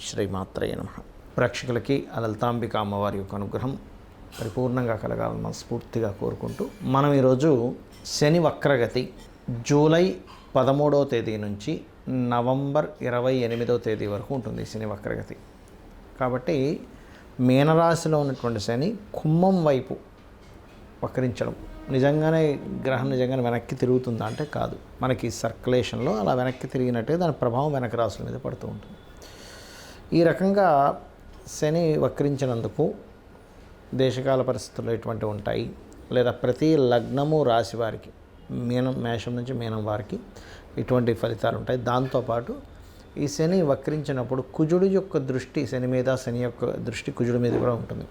శ్రీమాత్రయ నమ. ప్రేక్షకులకి ఆ లలితాంబిక అమ్మవారి యొక్క అనుగ్రహం పరిపూర్ణంగా కలగాలని మనస్ఫూర్తిగా కోరుకుంటూ మనం ఈరోజు శని వక్రగతి జూలై పదమూడవ తేదీ నుంచి నవంబర్ ఇరవై ఎనిమిదవ తేదీ వరకు ఉంటుంది శని వక్రగతి. కాబట్టి మీనరాశిలో ఉన్నటువంటి శని కుంభం వైపు వక్రించడం. నిజంగానే గ్రహం నిజంగానే వెనక్కి తిరుగుతుందా అంటే కాదు. మనకి సర్క్యులేషన్లో అలా వెనక్కి తిరిగినట్టే దాని ప్రభావం వెనక రాసుల మీద పడుతూ ఉంటుంది. ఈ రకంగా శని వక్రించినందుకు దేశకాల పరిస్థితుల్లో ఎటువంటివి ఉంటాయి. లేదా ప్రతి లగ్నము రాశి వారికి మీనం మేషం నుంచి మీనం వారికి ఇటువంటి ఫలితాలు ఉంటాయి. దాంతోపాటు ఈ శని వక్రించినప్పుడు కుజుడు యొక్క దృష్టి శని మీద శని యొక్క దృష్టి కుజుడి మీద కూడా ఉంటుంది.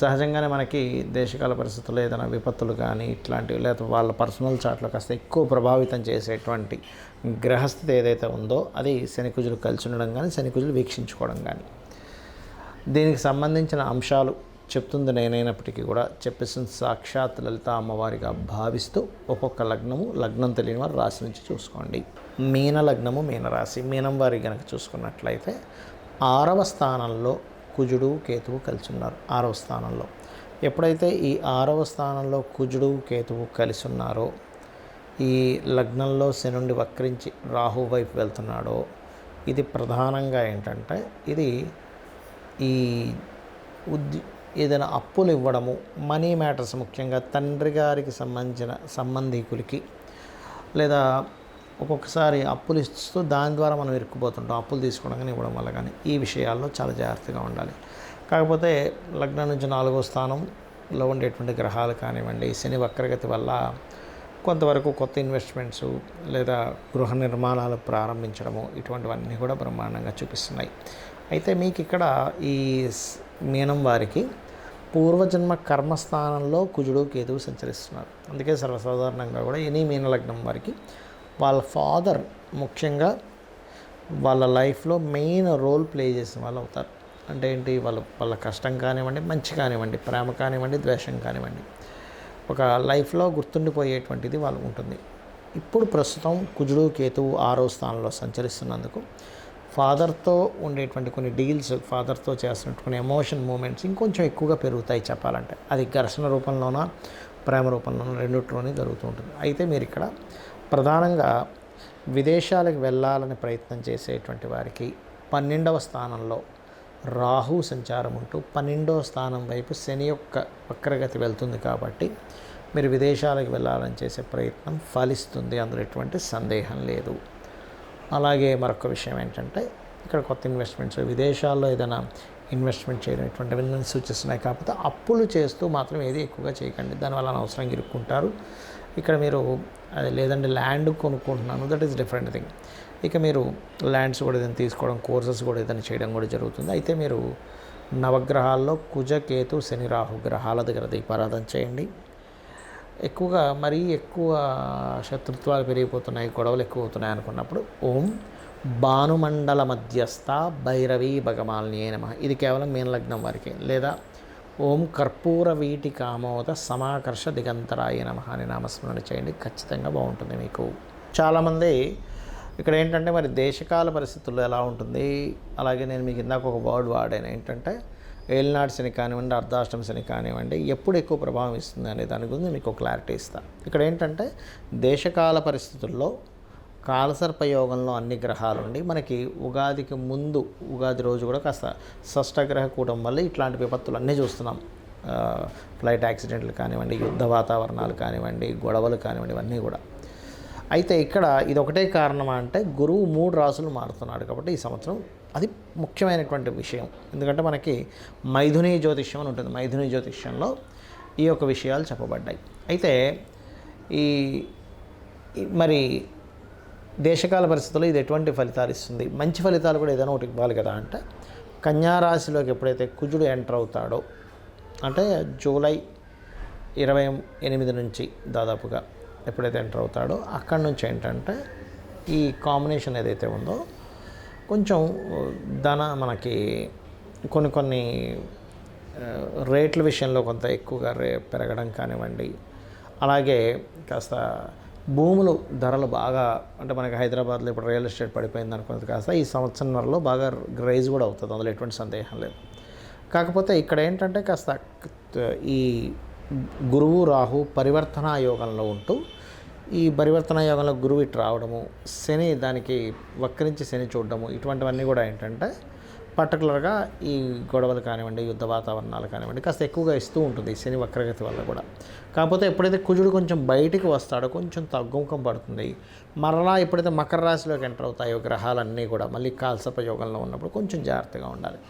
సహజంగానే మనకి దేశకాల పరిస్థితుల్లో ఏదైనా విపత్తులు కానీ ఇట్లాంటివి లేదా వాళ్ళ పర్సనల్ చాట్లో కాస్త ఎక్కువ ప్రభావితం చేసేటువంటి గ్రహస్థితి ఏదైతే ఉందో అది శనికుజులు కలిసి ఉండడం కానీ శనికుజులు వీక్షించుకోవడం కానీ. దీనికి సంబంధించిన అంశాలు చెప్తుంది నేనైనప్పటికీ కూడా చెప్పేసిన సాక్షాత్ లలిత అమ్మవారిగా భావిస్తూ ఒక్కొక్క లగ్నము లగ్నం తెలియని వారు రాశి నుంచి చూసుకోండి. మీన లగ్నము మీన రాశి. మీనం వారి కనుక చూసుకున్నట్లయితే ఆరవ స్థానంలో కుజుడు కేతువు కలిసి ఉన్నారు ఆరవ స్థానంలో. ఎప్పుడైతే ఈ ఆరవ స్థానంలో కుజుడు కేతువు కలిసి ఉన్నారో ఈ లగ్నంలో శనుండి వక్రించి రాహు వైపు వెళ్తున్నాడో ఇది ప్రధానంగా ఏంటంటే ఇది ఈ ఉద్య ఏదైనా అప్పులు ఇవ్వడము మనీ మ్యాటర్స్ ముఖ్యంగా తండ్రి గారికి సంబంధించిన సంబంధికులకి లేదా ఒక్కొక్కసారి అప్పులు ఇస్తూ దాని ద్వారా మనం ఇరుక్కుపోతుంటాం. అప్పులు తీసుకోవడం కానీ ఇవ్వడం వల్ల కానీ ఈ విషయాల్లో చాలా జాగ్రత్తగా ఉండాలి. కాకపోతే లగ్నం నుంచి నాలుగో స్థానంలో ఉండేటువంటి గ్రహాలు కానివ్వండి శని వక్రగతి వల్ల కొంతవరకు కొత్త ఇన్వెస్ట్మెంట్స్ లేదా గృహ నిర్మాణాలు ప్రారంభించడము ఇటువంటివన్నీ కూడా బ్రహ్మాండంగా చూపిస్తున్నాయి. అయితే మీకు ఇక్కడ ఈ మీనం వారికి పూర్వజన్మ కర్మస్థానంలో కుజుడు కేతువు సంచరిస్తున్నారు. అందుకే సర్వసాధారణంగా కూడా ఎనీ మీన లగ్నం వారికి వాళ్ళ ఫాదర్ ముఖ్యంగా వాళ్ళ లైఫ్లో మెయిన్ రోల్ ప్లే చేసిన వాళ్ళు అవుతారు. అంటే ఏంటి? వాళ్ళ వాళ్ళ కష్టం కానివ్వండి మంచి కానివ్వండి ప్రేమ కానివ్వండి ద్వేషం కానివ్వండి. ఒక లైఫ్లో గుర్తుండిపోయేటువంటిది వాళ్ళు ఉంటుంది. ఇప్పుడు ప్రస్తుతం కుజుడు కేతువు ఆరో స్థానంలో సంచరిస్తున్నందుకు ఫాదర్తో ఉండేటువంటి కొన్ని డీల్స్ ఫాదర్తో చేస్తున్నట్టు కొన్ని ఎమోషన్ మూమెంట్స్ ఇంకొంచెం ఎక్కువగా పెరుగుతాయి చెప్పాలంటే. అది ఘర్షణ రూపంలోన ప్రేమ రూపంలోనూ రెండిట్లోనే జరుగుతూ ఉంటుంది. అయితే మీరు ఇక్కడ ప్రధానంగా విదేశాలకు వెళ్ళాలని ప్రయత్నం చేసేటువంటి వారికి పన్నెండవ స్థానంలో రాహు సంచారం ఉంటూ పన్నెండవ స్థానం వైపు శని యొక్క వక్రగతి వెళ్తుంది కాబట్టి మీరు విదేశాలకు వెళ్ళాలని చేసే ప్రయత్నం ఫలిస్తుంది అందులో ఎటువంటి సందేహం లేదు. అలాగే మరొక విషయం ఏంటంటే ఇక్కడ కొత్త ఇన్వెస్ట్మెంట్స్ విదేశాల్లో ఏదైనా ఇన్వెస్ట్మెంట్ చేయడం ఇటువంటివన్నీ సూచిస్తున్నాయి కాకపోతే అప్పులు చేస్తూ మాత్రం ఏది ఎక్కువగా చేయకండి. దానివల్ల అనవసరంగా ఇరుక్కుంటారు. ఇక్కడ మీరు అది లేదంటే ల్యాండ్ కొనుక్కుంటున్నాను. దట్ ఈస్ డిఫరెంట్ థింగ్ ఇక మీరు ల్యాండ్స్ కూడా ఏదైనా తీసుకోవడం కోర్సెస్ కూడా ఏదైనా చేయడం కూడా జరుగుతుంది. అయితే మీరు నవగ్రహాల్లో కుజ కేతు శని రాహు గ్రహాల దగ్గర దీపారాధన చేయండి. ఎక్కువగా మరీ ఎక్కువ శత్రుత్వాలు పెరిగిపోతున్నాయి గొడవలు ఎక్కువ అవుతున్నాయి అనుకున్నప్పుడు ఓం భానుమండల మధ్యస్థ భైరవి భగమాల్ని నమ. ఇది కేవలం మీనలగ్నం వారికి. లేదా ఓం కర్పూర వీటి కామోద సమాకర్ష దిగంతరాయ నమ అని నామస్మరణ చేయండి. ఖచ్చితంగా బాగుంటుంది మీకు. చాలామంది ఇక్కడ ఏంటంటే మరి దేశకాల పరిస్థితుల్లో ఎలా ఉంటుంది? అలాగే నేను మీకు ఇందాక ఒక వర్డ్ వాడాను. ఏంటంటే ఏలినాడు శని కానివ్వండి అర్ధాష్టమ శని కానివ్వండి ఎప్పుడు ఎక్కువ ప్రభావం ఇస్తుంది అనే దాని గురించి మీకు క్లారిటీ ఇస్తాను ఇక్కడ ఏంటంటే దేశకాల పరిస్థితుల్లో కాలసర్పయోగంలో అన్ని గ్రహాలు ఉండి మనకి ఉగాదికి ముందు ఉగాది రోజు కూడా కాస్త షష్టగ్రహ కూటం వల్ల ఇట్లాంటి విపత్తులు అన్నీ చూస్తున్నాం. ఫ్లైట్ యాక్సిడెంట్లు కానివ్వండి యుద్ధ వాతావరణాలు కానివ్వండి గొడవలు కానివ్వండి ఇవన్నీ కూడా. అయితే ఇక్కడ ఇది ఒకటే కారణమా అంటే గురువు మూడు రాసులు మారుతున్నాడు కాబట్టి ఈ సంవత్సరం అది ముఖ్యమైనటువంటి విషయం. ఎందుకంటే మనకి మైథుని జ్యోతిష్యం అని ఉంటుంది. మైథుని జ్యోతిష్యంలో ఈ యొక్క విషయాలు చెప్పబడ్డాయి. అయితే ఈ మరి దేశకాల పరిస్థితుల్లో ఇది ఎటువంటి ఫలితాలు ఇస్తుంది? మంచి ఫలితాలు కూడా ఏదైనా ఒకటి ఇవ్వాలి కదా అంటే కన్యారాశిలోకి ఎప్పుడైతే కుజుడు ఎంటర్ అవుతాడో అంటే జూలై ఇరవై ఎనిమిది నుంచి దాదాపుగా ఎప్పుడైతే ఎంటర్ అవుతాడో అక్కడి నుంచి ఏంటంటే ఈ కాంబినేషన్ ఏదైతే ఉందో కొంచెం ధన మనకి కొన్ని కొన్ని రేట్ల విషయంలో కొంత ఎక్కువగా రే పెరగడం కానివ్వండి అలాగే కాస్త భూములు ధరలు బాగా అంటే మనకి హైదరాబాద్లో ఇప్పుడు రియల్ ఎస్టేట్ పడిపోయింది అనుకున్నది కాస్త ఈ సంవత్సరంలో బాగా రైజ్ కూడా అవుతుంది. అందులో ఎటువంటి సందేహం లేదు. కాకపోతే ఇక్కడ ఏంటంటే కాస్త ఈ గురువు రాహు పరివర్తన యోగంలో ఉంటూ ఈ పరివర్తన యోగంలో గురువు ఇటు రావడము శని దానికి వక్రించి శని చూడడము ఇటువంటివన్నీ కూడా ఏంటంటే పర్టికులర్గా ఈ గొడవలు కానివ్వండి యుద్ధ వాతావరణాలు కానివ్వండి కాస్త ఎక్కువగా ఇస్తూ ఉంటుంది శని వక్రగతి వల్ల కూడా. కాకపోతే ఎప్పుడైతే కుజుడు కొంచెం బయటికి వస్తాడో కొంచెం తగ్గుముఖం పడుతుంది. మరలా ఎప్పుడైతే మకర రాశిలోకి ఎంటర్ అవుతాయో గ్రహాలన్నీ కూడా మళ్ళీ కాల్సప యోగంలో ఉన్నప్పుడు కొంచెం జాగ్రత్తగా ఉండాలి.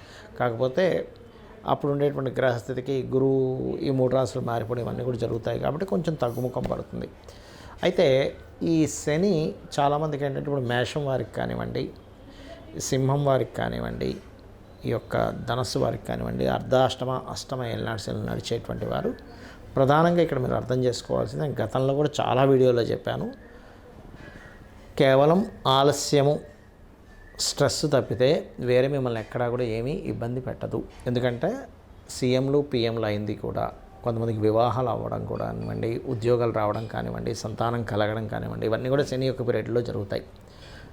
కాకపోతే అప్పుడు ఉండేటువంటి గ్రహస్థితికి గురువు ఈ మూడు రాశులు మారిపోవడం ఇవన్నీ కూడా జరుగుతాయి కాబట్టి కొంచెం తగ్గుముఖం పడుతుంది. అయితే ఈ శని చాలామందికి ఏంటంటే ఇప్పుడు మేషం వారికి కానివ్వండి సింహం వారికి కానివ్వండి ఈ యొక్క ధనస్సు వారికి కానివ్వండి అర్ధాష్టమ అష్టమ ఏళ్ళనాడు శని నడిచేటువంటి వారు ప్రధానంగా ఇక్కడ మీరు అర్థం చేసుకోవాల్సింది గతంలో కూడా చాలా వీడియోలో చెప్పాను కేవలం ఆలస్యము స్ట్రెస్ తప్పితే వేరే మిమ్మల్ని ఎక్కడా కూడా ఏమీ ఇబ్బంది పెట్టదు. ఎందుకంటే సీఎంలు పిఎంలు అయింది కూడా కొంతమందికి వివాహాలు అవ్వడం కూడా కానివ్వండి ఉద్యోగాలు రావడం కానివ్వండి సంతానం కలగడం కానివ్వండి ఇవన్నీ కూడా శని యొక్క పీరియడ్లో జరుగుతాయి.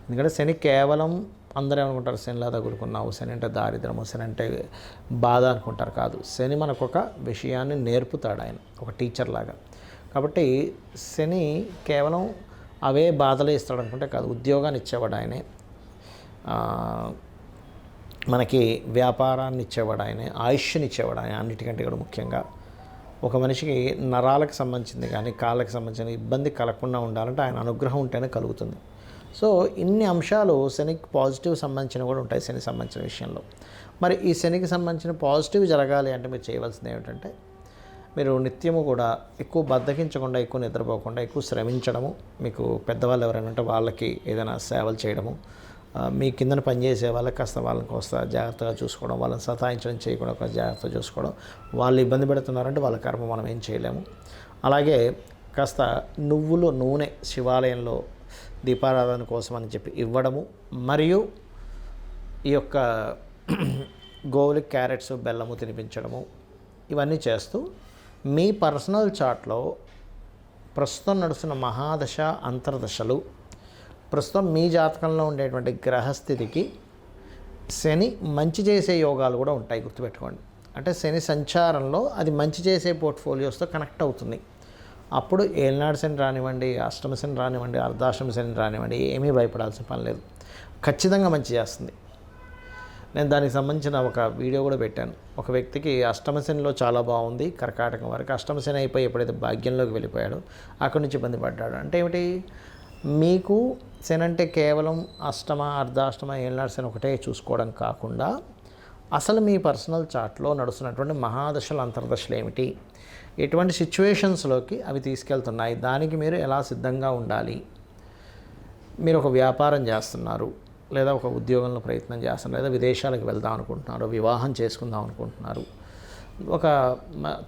ఎందుకంటే శని కేవలం అందరూ ఏమనుకుంటారు? శనిలా తగులుకున్నావు శని అంటే దారిద్రము శని అంటే బాధ అనుకుంటారు కాదు. శని మనకు ఒక విషయాన్ని నేర్పుతాడు ఆయన ఒక టీచర్ లాగా. కాబట్టి శని కేవలం అవే బాధలే ఇస్తాడు అనుకుంటే కాదు ఉద్యోగాన్ని ఇచ్చేవాడు ఆయనే. మనకి వ్యాపారాన్ని ఇచ్చేవాడు ఆయనే ఆయుష్ని ఇచ్చేవాడు ఆయన అన్నిటికంటే కూడా ముఖ్యంగా. ఒక మనిషికి నరాలకు సంబంధించింది కానీ కాళ్ళకి సంబంధించిన ఇబ్బంది కలగకుండా ఉండాలంటే ఆయన అనుగ్రహం ఉంటేనే కలుగుతుంది. సో ఇన్ని అంశాలు శనికి పాజిటివ్ సంబంధించిన కూడా ఉంటాయి శనికి సంబంధించిన విషయంలో. మరి ఈ శనికి సంబంధించిన పాజిటివ్ జరగాలి అంటే మీరు చేయవలసింది ఏమిటంటే మీరు నిత్యము కూడా ఎక్కువ బద్దకించకుండా ఎక్కువ నిద్రపోకుండా ఎక్కువ శ్రమించడము మీకు పెద్దవాళ్ళు ఎవరైనా ఉంటే వాళ్ళకి ఏదైనా సేవలు చేయడము మీ కిందన పనిచేసే వాళ్ళకి కాస్త వాళ్ళని కాస్త జాగ్రత్తగా చూసుకోవడం వాళ్ళని సతాయించడం చేయకుండా కాస్త జాగ్రత్తగా చూసుకోవడం వాళ్ళు ఇబ్బంది పెడుతున్నారంటే వాళ్ళ కర్మ మనం ఏం చేయలేము. అలాగే కాస్త నువ్వులు నూనె శివాలయంలో దీపారాధన కోసం అని చెప్పి ఇవ్వడము. మరియు ఈ యొక్క గోవులకి క్యారెట్స్ బెల్లము తినిపించడము ఇవన్నీ చేస్తూ మీ పర్సనల్ చార్ట్లో ప్రస్తుతం నడుస్తున్న మహాదశ అంతర్దశలు ప్రస్తుతం మీ జాతకంలో ఉండేటువంటి గ్రహస్థితికి శని మంచి చేసే యోగాలు కూడా ఉంటాయి గుర్తుపెట్టుకోండి. అంటే శని సంచారంలో అది మంచి చేసే పోర్ట్ఫోలియోస్తో కనెక్ట్ అవుతుంది. అప్పుడు ఏలినాడు శని రానివ్వండి అష్టమ శని రానివ్వండి అర్ధాష్టమ శని రానివ్వండి ఏమీ భయపడాల్సిన పని లేదు. ఖచ్చితంగా మంచి చేస్తుంది. నేను దానికి సంబంధించిన ఒక వీడియో కూడా పెట్టాను. ఒక వ్యక్తికి అష్టమశనిలో చాలా బాగుంది కర్కాటకం వరకు అష్టమశని అయిపోయి ఎప్పుడైతే భాగ్యంలోకి వెళ్ళిపోయాడో అక్కడి నుంచి ఇబ్బంది పడ్డాడు. అంటే ఏమిటి? మీకు శని అంటే కేవలం అష్టమ అర్ధాష్టమ ఏళ్ళనాడు శని ఒకటే చూసుకోవడం కాకుండా అసలు మీ పర్సనల్ చార్ట్లో నడుస్తున్నటువంటి మహాదశలు అంతర్దశలు ఏమిటి? ఎటువంటి సిచ్యువేషన్స్లోకి అవి తీసుకెళ్తున్నాయి. దానికి మీరు ఎలా సిద్ధంగా ఉండాలి? మీరు ఒక వ్యాపారం చేస్తున్నారు లేదా ఒక ఉద్యోగంలో ప్రయత్నం చేస్తున్నారు లేదా విదేశాలకు వెళ్దాం అనుకుంటున్నారు వివాహం చేసుకుందాం అనుకుంటున్నారు ఒక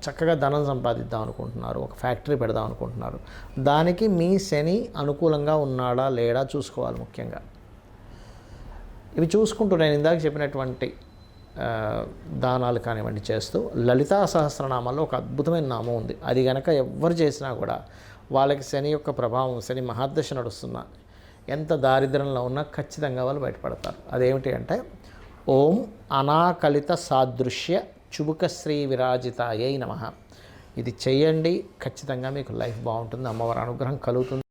చక్కగా ధనం సంపాదిద్దాం అనుకుంటున్నారు ఒక ఫ్యాక్టరీ పెడదాం అనుకుంటున్నారు. దానికి మీ శని అనుకూలంగా ఉన్నాడా లేడా చూసుకోవాలి ముఖ్యంగా. ఇవి చూసుకుంటూ నేను ఇందాక చెప్పినటువంటి దానాలు కానివ్వండి చేస్తూ లలితా సహస్రనామాల్లో ఒక అద్భుతమైన నామం ఉంది. అది గనక ఎవ్వరు చేసినా కూడా వాళ్ళకి శని యొక్క ప్రభావం శని మహాదశ నడుస్తున్నా ఎంత దారిద్ర్యంలో ఉన్నా ఖచ్చితంగా వాళ్ళు బయటపడతారు. అదేమిటి అంటే ఓం అనాకలిత సాదృశ్య చుబుకశ్రీ విరాజితాయై నమ. ఇది చేయండి ఖచ్చితంగా మీకు లైఫ్ బాగుంటుంది అమ్మవారి అనుగ్రహం కలుగుతుంది.